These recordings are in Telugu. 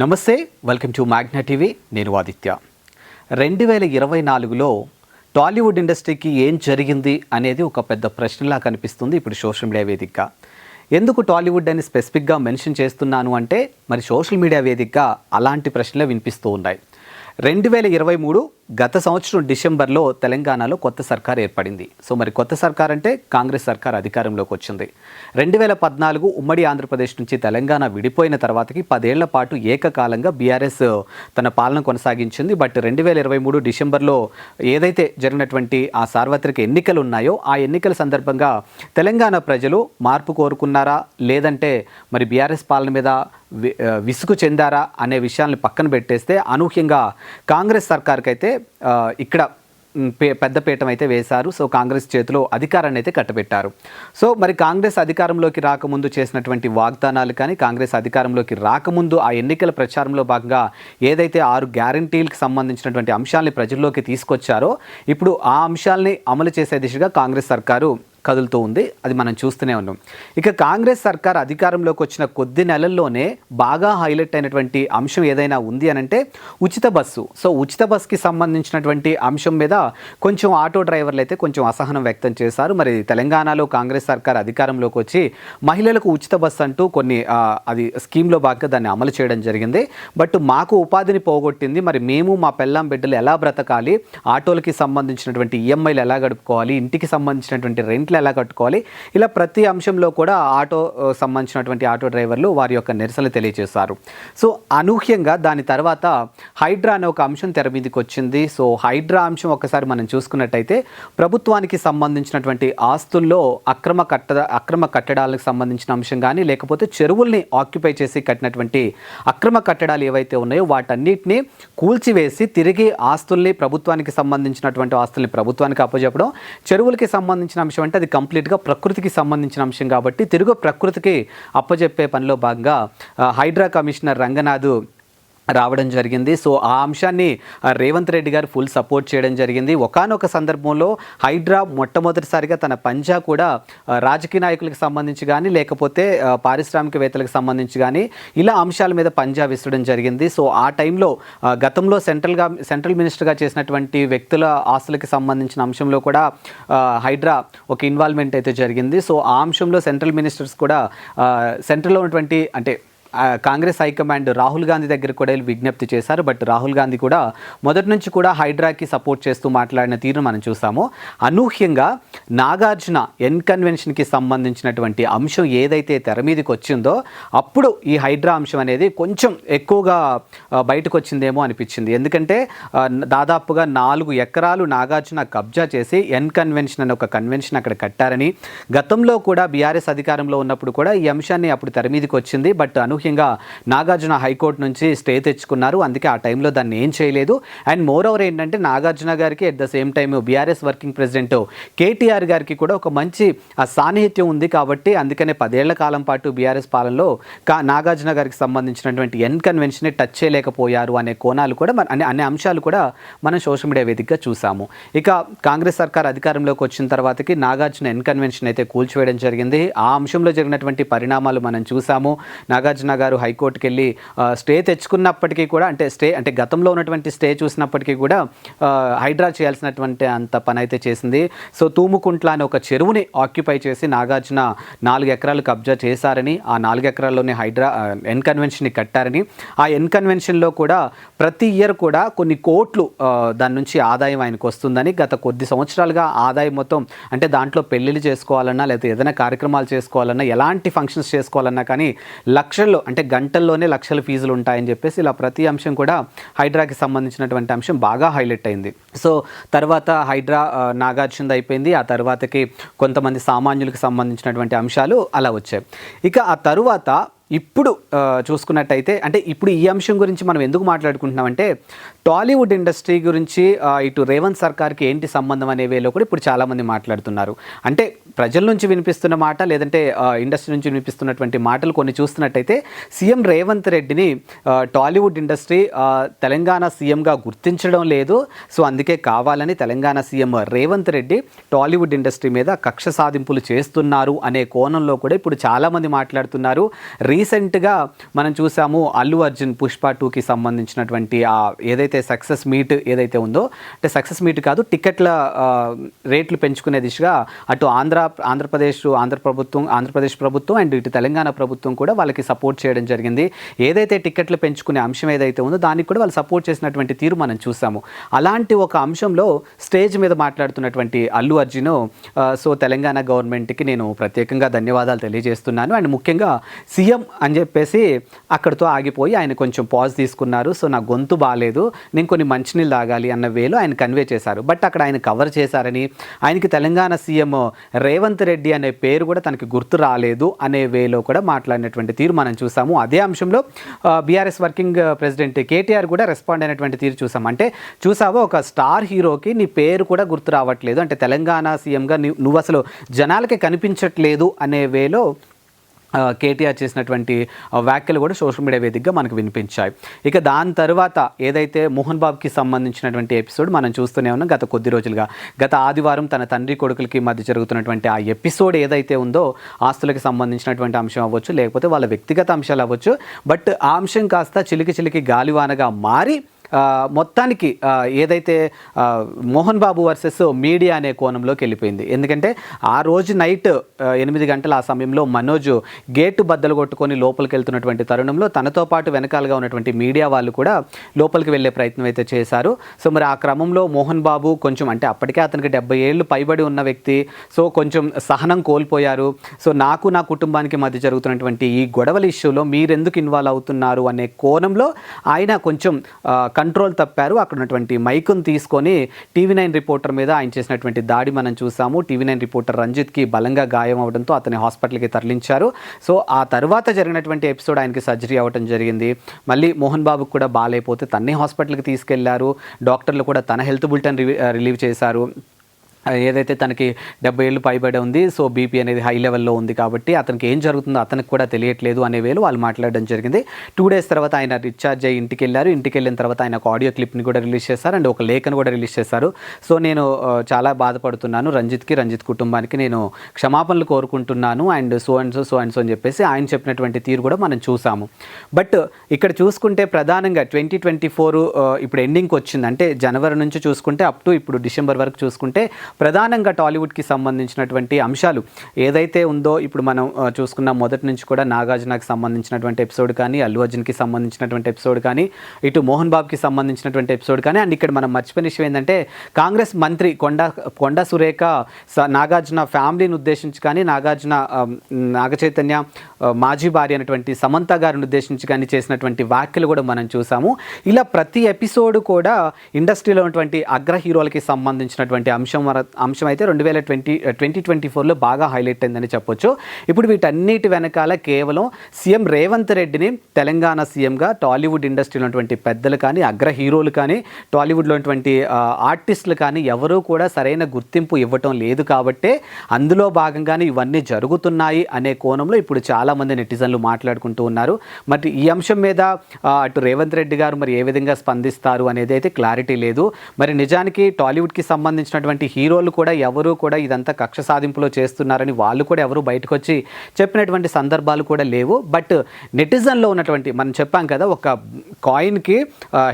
నమస్తే వెల్కమ్ టు మ్యాగ్నా టీవీ. నేను ఆదిత్య. రెండు వేల ఇరవై నాలుగులో టాలీవుడ్ ఇండస్ట్రీకి ఏం జరిగింది అనేది ఒక పెద్ద ప్రశ్నలా కనిపిస్తుంది ఇప్పుడు సోషల్ మీడియా వేదికగా. ఎందుకు టాలీవుడ్ అని స్పెసిఫిక్గా మెన్షన్ చేస్తున్నాను అంటే మరి సోషల్ మీడియా వేదికగా అలాంటి ప్రశ్నలే వినిపిస్తూ ఉన్నాయి. రెండు వేల ఇరవై మూడు గత సంవత్సరం డిసెంబర్లో తెలంగాణలో కొత్త సర్కార్ ఏర్పడింది. సో మరి కొత్త సర్కార్ అంటే కాంగ్రెస్ సర్కార్ అధికారంలోకి వచ్చింది. రెండు వేల పద్నాలుగు ఉమ్మడి ఆంధ్రప్రదేశ్ నుంచి తెలంగాణ విడిపోయిన తర్వాతకి పదేళ్ళ పాటు ఏకకాలంగా బీఆర్ఎస్ తన పాలన కొనసాగించింది. బట్ రెండు వేల ఇరవై మూడు డిసెంబర్లో ఏదైతే జరిగినటువంటి ఆ సార్వత్రిక ఎన్నికలు ఉన్నాయో ఆ ఎన్నికల సందర్భంగా తెలంగాణ ప్రజలు మార్పు కోరుకున్నారా? లేదంటే మరి బీఆర్ఎస్ పాలన మీద వి- విసుగు చెందారా? అనే విషయాన్ని పక్కన పెట్టేస్తే అనూహ్యంగా కాంగ్రెస్ సర్కార్కైతే ఇక్కడ పే పెద్దపీఠం అయితే వేశారు. సో కాంగ్రెస్ చేతిలో అధికారాన్ని అయితే కట్టబెట్టారు. సో మరి కాంగ్రెస్ అధికారంలోకి రాకముందు చేసినటువంటి వాగ్దానాలు కానీ కాంగ్రెస్ అధికారంలోకి రాకముందు ఆ ఎన్నికల ప్రచారంలో భాగంగా ఏదైతే ఆరు గ్యారంటీలకు సంబంధించినటువంటి అంశాలని ప్రజల్లోకి తీసుకొచ్చారో ఇప్పుడు ఆ అంశాలని అమలు చేసే దిశగా కాంగ్రెస్ సర్కారు కదులుతూ ఉంది. అది మనం చూస్తూనే ఉన్నాం. ఇక కాంగ్రెస్ సర్కార్ అధికారంలోకి వచ్చిన కొద్ది నెలల్లోనే బాగా హైలైట్ అయినటువంటి అంశం ఏదైనా ఉంది అని అంటే ఉచిత బస్సు. సో ఉచిత బస్కి సంబంధించినటువంటి అంశం మీద కొంచెం ఆటో డ్రైవర్లు అయితే కొంచెం అసహనం వ్యక్తం చేశారు. మరి తెలంగాణలో కాంగ్రెస్ సర్కార్ అధికారంలోకి వచ్చి మహిళలకు ఉచిత బస్సు అంటూ కొన్ని అది స్కీమ్లో భాగంగా దాన్ని అమలు చేయడం జరిగింది. బట్ మాకు ఉపాధిని పోగొట్టింది. మరి మేము మా పెళ్ళాం బిడ్డలు ఎలా బ్రతకాలి? ఆటోలకి సంబంధించినటువంటి ఈఎంఐలు ఎలా గడుపుకోవాలి? ఇంటికి సంబంధించినటువంటి రెంట్లు ఎలా కట్టుకోవాలి? ఇలా ప్రతి అంశంలో కూడా ఆటో సంబంధించినటువంటి ఆటో డ్రైవర్లు వారి యొక్క నిరసనలు తెలియజేశారు. సో అనూహ్యంగా దాని తర్వాత హైడ్రా అనే ఒక అంశం తెర మీదకి వచ్చింది. సో హైడ్రా అంశం ఒకసారి మనం చూసుకున్నట్టయితే ప్రభుత్వానికి సంబంధించినటువంటి ఆస్తుల్లో అక్రమ కట్ట అక్రమ కట్టడాలకు సంబంధించిన అంశం కానీ లేకపోతే చెరువుల్ని ఆక్యుపై చేసి కట్టినటువంటి అక్రమ కట్టడాలు ఏవైతే ఉన్నాయో వాటన్నిటిని కూల్చివేసి తిరిగి ఆస్తుల్ని ప్రభుత్వానికి సంబంధించినటువంటి ఆస్తుల్ని ప్రభుత్వానికి అప్పచెప్పడం చెరువులకి సంబంధించిన అంశం అంటే అది కంప్లీట్గా ప్రకృతికి సంబంధించిన అంశం కాబట్టి తిరుగు ప్రకృతికి అప్పచెప్పే పనిలో భాగంగా హైడ్రా కమిషనర్ రంగనాథ్ రావడం జరిగింది. సో ఆ అంశాన్ని రేవంత్ రెడ్డి గారు ఫుల్ సపోర్ట్ చేయడం జరిగింది. ఒకానొక సందర్భంలో హైడ్రా మొట్టమొదటిసారిగా తన పంజా కూడా రాజకీయ నాయకులకు సంబంధించి కానీ లేకపోతే పారిశ్రామికవేత్తలకు సంబంధించి కానీ ఇలా అంశాల మీద పంజా విసరడం జరిగింది. సో ఆ టైంలో గతంలో సెంట్రల్గా సెంట్రల్ మినిస్టర్గా చేసినటువంటి వ్యక్తుల ఆస్తులకు సంబంధించిన అంశంలో కూడా హైడ్రా ఒక ఇన్వాల్వ్మెంట్ అయితే జరిగింది. సో ఆ అంశంలో సెంట్రల్ మినిస్టర్స్ కూడా సెంట్రల్లో ఉన్నటువంటి అంటే కాంగ్రెస్ హైకమాండ్ రాహుల్ గాంధీ దగ్గర కూడా వెళ్ళి విజ్ఞప్తి చేశారు. బట్ రాహుల్ గాంధీ కూడా మొదటి నుంచి కూడా హైడ్రాకి సపోర్ట్ చేస్తూ మాట్లాడిన తీరును మనం చూసాము. అనూహ్యంగా నాగార్జున ఎన్ కన్వెన్షన్కి సంబంధించినటువంటి అంశం ఏదైతే తెర మీదకి వచ్చిందో అప్పుడు ఈ హైడ్రా అంశం అనేది కొంచెం ఎక్కువగా బయటకు వచ్చిందేమో అనిపించింది. ఎందుకంటే దాదాపుగా నాలుగు ఎకరాలు నాగార్జున కబ్జా చేసి ఎన్ కన్వెన్షన్ అనే ఒక కన్వెన్షన్ అక్కడ కట్టారని గతంలో కూడా బీఆర్ఎస్ అధికారంలో ఉన్నప్పుడు కూడా ఈ అంశాన్ని అప్పుడు తెర మీదకి వచ్చింది. బట్ అను అనూహ్యంగా నాగార్జున హైకోర్టు నుంచి స్టే తెచ్చుకున్నారు. అందుకే ఆ టైంలో దాన్ని ఏం చేయలేదు. అండ్ మోర్ ఓవర్ ఏంటంటే నాగార్జున గారికి at the same time BRS working president KTR గారికి కూడా ఒక మంచి ఆ సాన్నిహిత్యం ఉంది కాబట్టి అందుకనే పదేళ్ళ కాలం పాటు బీఆర్ఎస్ పాలనలో కా నాగార్జున గారికి సంబంధించినటువంటి ఎన్ కన్వెన్షన్ని టచ్ చేయలేకపోయారు అనే కోణాలు కూడా మన అనే అనే అంశాలు కూడా మనం సోషల్ మీడియా వేదికగా చూసాము. ఇక కాంగ్రెస్ సర్కార్ అధికారంలోకి వచ్చిన తర్వాతకి నాగార్జున ఎన్ కన్వెన్షన్ అయితే కూల్చివేయడం జరిగింది. ఆ అంశంలో జరిగినటువంటి పరిణామాలు మనం చూసాము. నాగార్జున గారు హైకోర్టుకి వెళ్ళి స్టే తెచ్చుకున్నప్పటికీ కూడా అంటే స్టే అంటే గతంలో ఉన్నటువంటి స్టే చూసినప్పటికీ కూడా హైడ్రా చేయాల్సినటువంటి అంత పని అయితే చేసింది. సో తూముకుంట్ల అనే ఒక చెరువుని ఆక్యుపై చేసి నాగార్జున నాలుగు ఎకరాలు కబ్జా చేశారని ఆ నాలుగు ఎకరాల్లోనే హైడ్రా ఎన్ కన్వెన్షన్ని కట్టారని. ఆ ఎన్ కన్వెన్షన్లో కూడా ప్రతి ఇయర్ కూడా కొన్ని కోట్లు దాని నుంచి ఆదాయం ఆయనకు వస్తుందని గత కొద్ది సంవత్సరాలుగా ఆదాయం మొత్తం అంటే దాంట్లో పెళ్ళిళ్ళు చేసుకోవాలన్నా లేకపోతే ఏదైనా కార్యక్రమాలు చేసుకోవాలన్నా ఎలాంటి ఫంక్షన్స్ చేసుకోవాలన్నా కానీ లక్షల్లో అంటే గంటల్లోనే లక్షల ఫీజులు ఉంటాయని చెప్పేసి ఇలా ప్రతి అంశం కూడా హైడ్రాకి సంబంధించినటువంటి అంశం బాగా హైలైట్ అయింది. సో తర్వాత హైడ్రా నాగార్జునది అయిపోయింది. ఆ తర్వాతకి కొంతమంది సామాన్యులకు సంబంధించినటువంటి అంశాలు అలా వచ్చాయి. ఇక ఆ తరువాత ఇప్పుడు చూసుకున్నట్టయితే అంటే ఇప్పుడు ఈ అంశం గురించి మనం ఎందుకు మాట్లాడుకుంటున్నామంటే టాలీవుడ్ ఇండస్ట్రీ గురించి ఇటు రేవంత్ సర్కార్కి ఏంటి సంబంధం అనే వేలో కూడా ఇప్పుడు చాలామంది మాట్లాడుతున్నారు. అంటే ప్రజల నుంచి వినిపిస్తున్న మాట లేదంటే ఇండస్ట్రీ నుంచి వినిపిస్తున్నటువంటి మాటలు కొన్ని చూస్తున్నట్టయితే సీఎం రేవంత్ రెడ్డిని టాలీవుడ్ ఇండస్ట్రీ తెలంగాణ సీఎంగా గుర్తించడం లేదు. సో అందుకే కావాలని Telangana CM Revanth Reddy Tollywood industry మీద కక్ష సాధింపులు చేస్తున్నారు అనే కోణంలో కూడా ఇప్పుడు చాలామంది మాట్లాడుతున్నారు. రీసెంట్గా మనం చూసాము అల్లు అర్జున్ పుష్ప టూకి సంబంధించినటువంటి ఆ ఏదైతే సక్సెస్ మీట్ ఏదైతే ఉందో అంటే సక్సెస్ మీట్ కాదు టికెట్ల రేట్లు పెంచుకునే దిశగా అటు ఆంధ్ర ఆంధ్రప్రదేశ్ ఆంధ్ర ప్రభుత్వం ఆంధ్రప్రదేశ్ ప్రభుత్వం అండ్ ఇటు తెలంగాణ ప్రభుత్వం కూడా వాళ్ళకి సపోర్ట్ చేయడం జరిగింది. ఏదైతే టికెట్లు పెంచుకునే అంశం ఏదైతే ఉందో దానికి కూడా వాళ్ళు సపోర్ట్ చేసినటువంటి తీరు మనం చూసాము. అలాంటి ఒక అంశంలో స్టేజ్ మీద మాట్లాడుతున్నటువంటి అల్లు అర్జున్ సో తెలంగాణ గవర్నమెంట్కి నేను ప్రత్యేకంగా ధన్యవాదాలు తెలియజేస్తున్నాను. అండ్ ముఖ్యంగా సీఎం అని చెప్పేసి అక్కడితో ఆగిపోయి ఆయన కొంచెం పాజ్ తీసుకున్నారు. సో నా గొంతు బాగాలేదు నేను కొన్ని మంచినీళ్ళు తాగాలి అన్న వేలో ఆయన కన్వే చేశారు. బట్ అక్కడ ఆయన కవర్ చేశారని ఆయనకి తెలంగాణ సీఎం రేవంత్ రెడ్డి అనే పేరు కూడా తనకి గుర్తు రాలేదు అనే వేలో కూడా మాట్లాడినటువంటి తీరు మనం చూసాము. అదే అంశంలో బీఆర్ఎస్ వర్కింగ్ ప్రెసిడెంట్ కేటీఆర్ కూడా రెస్పాండ్ అయినటువంటి తీరు చూసాం. అంటే చూసావో ఒక స్టార్ హీరోకి నీ పేరు కూడా గుర్తు రావట్లేదు. అంటే తెలంగాణ సీఎంగా నువ్వు అసలు జనాలకి కనిపించట్లేదు అనే వేలో కేటీఆర్ చేసినటువంటి వ్యాఖ్యలు కూడా సోషల్ మీడియా వేదికగా మనకు వినిపించాయి. ఇక దాని తర్వాత ఏదైతే మోహన్ బాబుకి సంబంధించినటువంటి ఎపిసోడ్ మనం చూస్తూనే ఉన్నాం గత కొద్ది రోజులుగా. గత ఆదివారం తన తండ్రి కొడుకులకి మధ్య జరుగుతున్నటువంటి ఆ ఎపిసోడ్ ఏదైతే ఉందో ఆస్తులకు సంబంధించినటువంటి అంశం అవ్వచ్చు లేకపోతే వాళ్ళ వ్యక్తిగత అంశాలు అవ్వచ్చు. బట్ ఆ అంశం కాస్త చిలికి చిలికి గాలివానగా మారి మొత్తానికి ఏదైతే మోహన్ బాబు వర్సెస్ మీడియా అనే కోణంలోకి వెళ్ళిపోయింది. ఎందుకంటే ఆ రోజు నైట్ ఎనిమిది గంటల ఆ సమయంలో మనోజ్ గేటు బద్దలు కొట్టుకొని లోపలికి వెళ్తున్నటువంటి తరుణంలో తనతో పాటు వెనకాలగా ఉన్నటువంటి మీడియా వాళ్ళు కూడా లోపలికి వెళ్ళే ప్రయత్నం అయితే చేశారు. సో మరి ఆ క్రమంలో మోహన్ బాబు కొంచెం అంటే అప్పటికే అతనికి డెబ్బై ఏళ్ళు పైబడి ఉన్న వ్యక్తి. సో కొంచెం సహనం కోల్పోయారు. సో నాకు నా కుటుంబానికి మధ్య జరుగుతున్నటువంటి ఈ గొడవల ఇష్యూలో మీరెందుకు ఇన్వాల్వ్ అవుతున్నారు అనే కోణంలో ఆయన కొంచెం కంట్రోల్ తప్పారు. అక్కడ ఉన్నటువంటి మైకును తీసుకొని టీవీ నైన్ రిపోర్టర్ మీద ఆయన చేసినటువంటి దాడి మనం చూసాము. టీవీ నైన్ రిపోర్టర్ రంజిత్కి బలంగా గాయం అవడంతో అతని హాస్పిటల్కి తరలించారు. సో ఆ తర్వాత జరిగినటువంటి ఎపిసోడ్ ఆయనకి సర్జరీ అవ్వడం జరిగింది. మళ్ళీ మోహన్ బాబుకు కూడా బాగాలేకపోతే తన్నే హాస్పిటల్కి తీసుకెళ్ళారు. డాక్టర్లు కూడా తన హెల్త్ బులెటిన్ రిలీవ్ చేశారు. ఏదైతే తనకి డెబ్బై ఏళ్ళు పైబడి ఉంది సో బీపీ అనేది హై లెవెల్లో ఉంది కాబట్టి అతనికి ఏం జరుగుతుందో అతనికి కూడా తెలియట్లేదు అనే వేలు వాళ్ళు మాట్లాడడం జరిగింది. టూ డేస్ తర్వాత ఆయన రీఛార్జ్ అయ్యి ఇంటికి వెళ్ళారు. ఇంటికి వెళ్ళిన తర్వాత ఆయన ఒక ఆడియో క్లిప్ని కూడా రిలీజ్ చేశారు అండ్ ఒక లేఖను కూడా రిలీజ్ చేశారు. సో నేను చాలా బాధపడుతున్నాను. రంజిత్కి రంజిత్ కుటుంబానికి నేను క్షమాపణలు కోరుకుంటున్నాను and so and so so and so అని చెప్పేసి ఆయన చెప్పినటువంటి తీరు కూడా మనం చూసాము. బట్ ఇక్కడ చూసుకుంటే ప్రధానంగా ట్వంటీ ట్వంటీ ఫోర్ ఇప్పుడు ఎండింగ్కి వచ్చింది. అంటే జనవరి నుంచి చూసుకుంటే అప్ టు ఇప్పుడు డిసెంబర్ వరకు చూసుకుంటే ప్రధానంగా టాలీవుడ్కి సంబంధించినటువంటి అంశాలు ఏదైతే ఉందో ఇప్పుడు మనం చూసుకున్న మొదటి నుంచి కూడా నాగార్జునకి సంబంధించినటువంటి ఎపిసోడ్ కానీ అల్లు అర్జున్కి సంబంధించినటువంటి ఎపిసోడ్ కానీ ఇటు మోహన్ బాబుకి సంబంధించినటువంటి ఎపిసోడ్ కానీ అండ్ ఇక్కడ మనం మర్చిపోయిన విషయం ఏంటంటే కాంగ్రెస్ మంత్రి కొండ కొండ సురేఖ స- నాగార్జున ఫ్యామిలీని ఉద్దేశించి కానీ నాగార్జున నాగచైతన్య మాజీ భార్య అయినటువంటి సమంత గారిని ఉద్దేశించి కానీ చేసినటువంటి వ్యాఖ్యలు కూడా మనం చూసాము. ఇలా ప్రతి ఎపిసోడ్ కూడా ఇండస్ట్రీలో ఉన్నటువంటి అగ్ర హీరోలకి సంబంధించినటువంటి అంశం అంశం అయితే రెండు వేల ట్వంటీ ట్వంటీ ట్వంటీ ఫోర్లో బాగా హైలైట్ అయిందని చెప్పొచ్చు. ఇప్పుడు వీటన్నిటి వెనకాల కేవలం సీఎం రేవంత్ రెడ్డిని తెలంగాణ సీఎంగా టాలీవుడ్ ఇండస్ట్రీలో ఉన్నటువంటి పెద్దలు కానీ అగ్ర హీరోలు కానీ టాలీవుడ్లో ఉన్నటువంటి ఆర్టిస్టులు కానీ ఎవరూ కూడా సరైన గుర్తింపు ఇవ్వటం లేదు కాబట్టే అందులో భాగంగానే ఇవన్నీ జరుగుతున్నాయి అనే కోణంలో ఇప్పుడు చాలామంది నెటిజన్లు మాట్లాడుకుంటూ ఉన్నారు. మరి ఈ అంశం మీద అటు రేవంత్ రెడ్డి గారు మరి ఏ విధంగా స్పందిస్తారు అనేది అయితే క్లారిటీ లేదు. మరి నిజానికి టాలీవుడ్కి సంబంధించినటువంటి హీరో హీరోలు కూడా ఎవరు కూడా ఇదంతా కక్ష సాధింపులో చేస్తున్నారని వాళ్ళు కూడా ఎవరు బయటకు వచ్చి చెప్పినటువంటి సందర్భాలు కూడా లేవు. బట్ నెటిజన్లో ఉన్నటువంటి మనం చెప్పాం కదా ఒక కాయిన్కి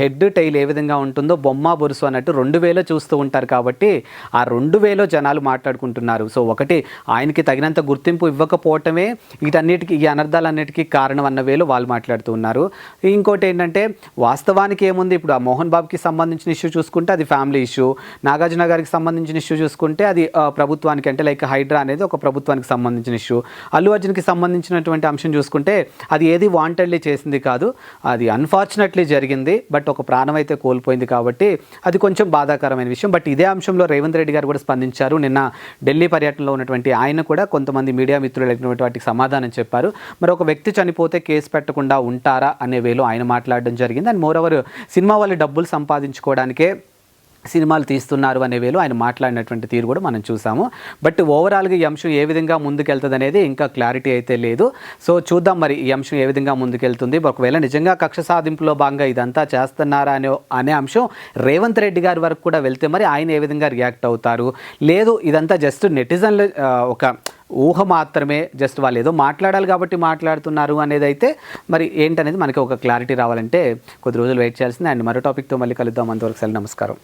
హెడ్ టైల్ ఏ విధంగా ఉంటుందో బొమ్మ బొరుసు అన్నట్టు రెండు వేలో చూస్తూ ఉంటారు కాబట్టి ఆ రెండు వేలో జనాలు మాట్లాడుకుంటున్నారు. సో ఒకటి ఆయనకి తగినంత గుర్తింపు ఇవ్వకపోవటమే వీటన్నిటికీ ఈ అనర్థాలన్నిటికీ కారణం అన్న వేలో వాళ్ళు మాట్లాడుతూ ఉన్నారు. ఇంకోటి ఏంటంటే వాస్తవానికి ఏముంది? ఇప్పుడు ఆ మోహన్ బాబుకి సంబంధించిన ఇష్యూ చూసుకుంటే అది ఫ్యామిలీ ఇష్యూ. నాగార్జున గారికి సంబంధించిన ఇష్యూ చూసుకుంటే అది ప్రభుత్వానికి అంటే లైక్ హైడ్రా అనేది ఒక ప్రభుత్వానికి సంబంధించిన ఇష్యూ అల్లు అర్జున్కి సంబంధించినటువంటి అంశం చూసుకుంటే అది ఏది వాంటెడ్లీ చేసింది కాదు. అది అన్ఫార్చునేట్లీ జరిగింది బట్ ఒక ప్రాణం అయితే కోల్పోయింది కాబట్టి అది కొంచెం బాధాకరమైన విషయం. బట్ ఇదే అంశంలో రేవంత్ రెడ్డి గారు కూడా స్పందించారు. నిన్న ఢిల్లీ పర్యటనలో ఉన్నటువంటి ఆయన కూడా కొంతమంది మీడియా మిత్రులు అడిగినటువంటి వాటికి సమాధానం చెప్పారు. మరి ఒక వ్యక్తి చనిపోతే కేసు పెట్టకుండా ఉంటారా అనే వేలో ఆయన మాట్లాడడం జరిగింది. అండ్ మోరవర్ సినిమా వాళ్ళు డబ్బులు సంపాదించుకోవడానికే సినిమాలు తీస్తున్నారు అనే వేలు ఆయన మాట్లాడినటువంటి తీరు కూడా మనం చూసాము. బట్ ఓవరాల్గా ఈ అంశం ఏ విధంగా ముందుకెళ్తుంది అనేది ఇంకా క్లారిటీ అయితే లేదు. సో చూద్దాం మరి ఈ అంశం ఏ విధంగా ముందుకెళ్తుంది. ఒకవేళ నిజంగా కక్ష సాధింపులో భాగంగా ఇదంతా చేస్తున్నారా అనే అనే అంశం రేవంత్ రెడ్డి గారి వరకు కూడా వెళ్తే మరి ఆయన ఏ విధంగా రియాక్ట్ అవుతారు? లేదు ఇదంతా జస్ట్ నెటిజన్లు ఒక ఊహ మాత్రమే జస్ట్ వాళ్ళు ఏదో మాట్లాడాలి కాబట్టి మాట్లాడుతున్నారు అనేది అయితే మరి ఏంటనేది మనకి ఒక క్లారిటీ రావాలంటే కొద్ది రోజులు వెయిట్ చేయాల్సింది. అండ్ మరో టాపిక్తో మళ్ళీ కలుద్దాం. అంతవరకు సెలవు నమస్కారం.